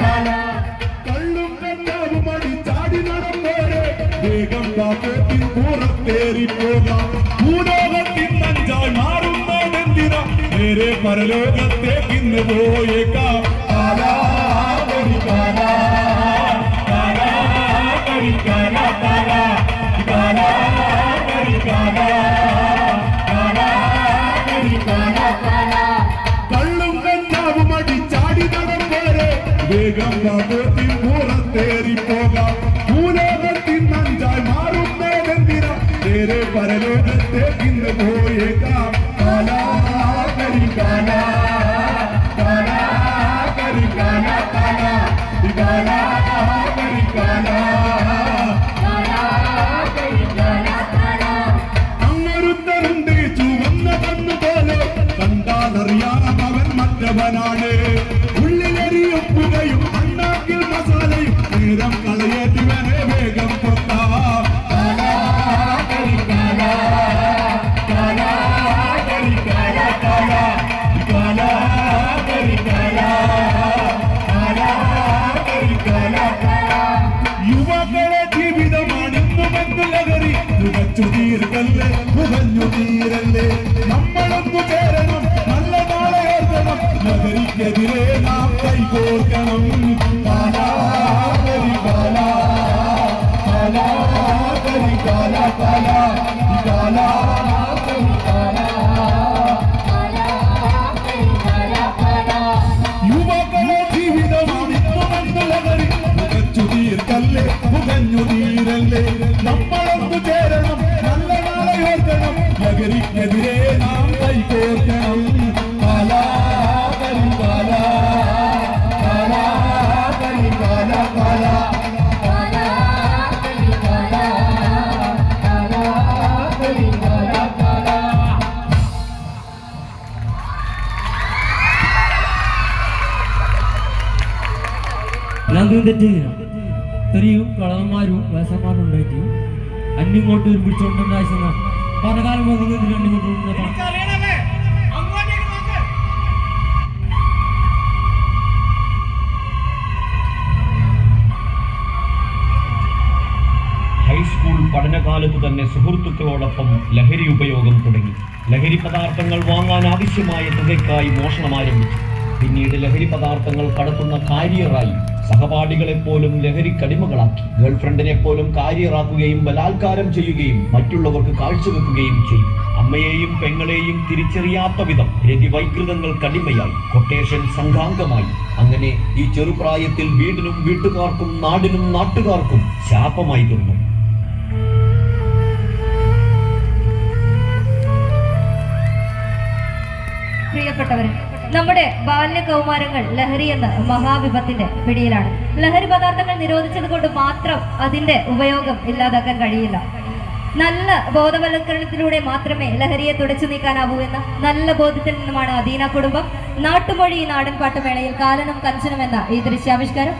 കാല കള്ളും കഞ്ചാവും അടിച്ചാടി നടന്നോരെ വേഗം കാക്കത്തിൻ പുറത്തേറി പോകാം. ഭൂലോകത്തിൻ നഞ്ചായി മാറുന്നതെന്തിനാ? നേരെ പരലോകത്തേക്ക് ഇന്ന് പോയേക്കാം. നടന്നേരെ വേഗം കാലാ, കാലാ, കരി കാലാ, കാലാ. യുവാക്കളെ ജീവിതമാണ് ലഹരി തുകച്ചു തീർക്കല്ലേ പുകഞ്ഞു തീരല്ലേ. നമ്മളൊന്നു ചേരണം നല്ല നാളെ ഓർക്കണം ലഹരിക്കെതിരെ നാം കൈകോർക്കണം. പുകഞ്ഞു തീരല്ലേ നമ്മളൊന്നു ചേരണം നല്ല നാളെ ഓർക്കണം നഗരിക്കെതിരെ നാം കൈകോർക്കണം എല്ലാത്തിനും തെറ്റ് ചെയ്യാം ഇത്രയും കളവന്മാരും വേസന്മാരും ഉണ്ടായിട്ട് അന്നിങ്ങോട്ട് ഒരു പിടിച്ചോണ്ടെന്ന ആവശ്യം പലകാലം അന്നിങ്ങോട്ട്. ഹൈസ്കൂൾ പഠനകാലത്ത് തന്നെ സുഹൃത്തുക്കളോടൊപ്പം ലഹരി ഉപയോഗം തുടങ്ങി. ലഹരി പദാർത്ഥങ്ങൾ വാങ്ങാൻ ആവശ്യമായ തുകയ്ക്കായി മോഷണം ആരംഭിച്ചു. പിന്നീട് ലഹരി പദാർത്ഥങ്ങൾ കടത്തുന്ന കാരിയറായി. സഹപാഠികളെ പോലും ലഹരി കടിമകളാക്കി. ഗേൾഫ്രണ്ടിനെ പോലും കാരിയറാക്കുകയും ബലാത്കാരം ചെയ്യുകയും മറ്റുള്ളവർക്ക് കാഴ്ചവെക്കുകയും ചെയ്തു. അമ്മയെയും പെങ്ങളെയും തിരിച്ചറിയാത്ത വിധം രതിവൈകൃതങ്ങൾ കടിമയായി. കൊട്ടേഷൻ സംഘാംഗമായി. അങ്ങനെ ഈ ചെറുപ്രായത്തിൽ വീടിനും വീട്ടുകാർക്കും നാടിനും നാട്ടുകാർക്കും ശാപമായി തീർന്നു. പ്രിയപ്പെട്ടവരെ നമ്മുടെ ബാല്യ കൗമാരങ്ങൾ ലഹരി എന്ന മഹാവിപത്തിന്റെ പിടിയിലാണ്. ലഹരി പദാർത്ഥങ്ങൾ നിരോധിച്ചത് കൊണ്ട് മാത്രം അതിന്റെ ഉപയോഗം ഇല്ലാതാക്കാൻ കഴിയില്ല. നല്ല ബോധവൽക്കരണത്തിലൂടെ മാത്രമേ ലഹരിയെ തുടച്ചു നീക്കാനാവൂ എന്ന നല്ല ബോധ്യത്തിൽ നിന്നുമാണ് അദീന കുടുംബം. നാട്ടുമൊഴി നാടൻ പാട്ടുമേളയിൽ കാലനും കഞ്ചനും എന്ന ഈ ദൃശ്യാവിഷ്കാരം.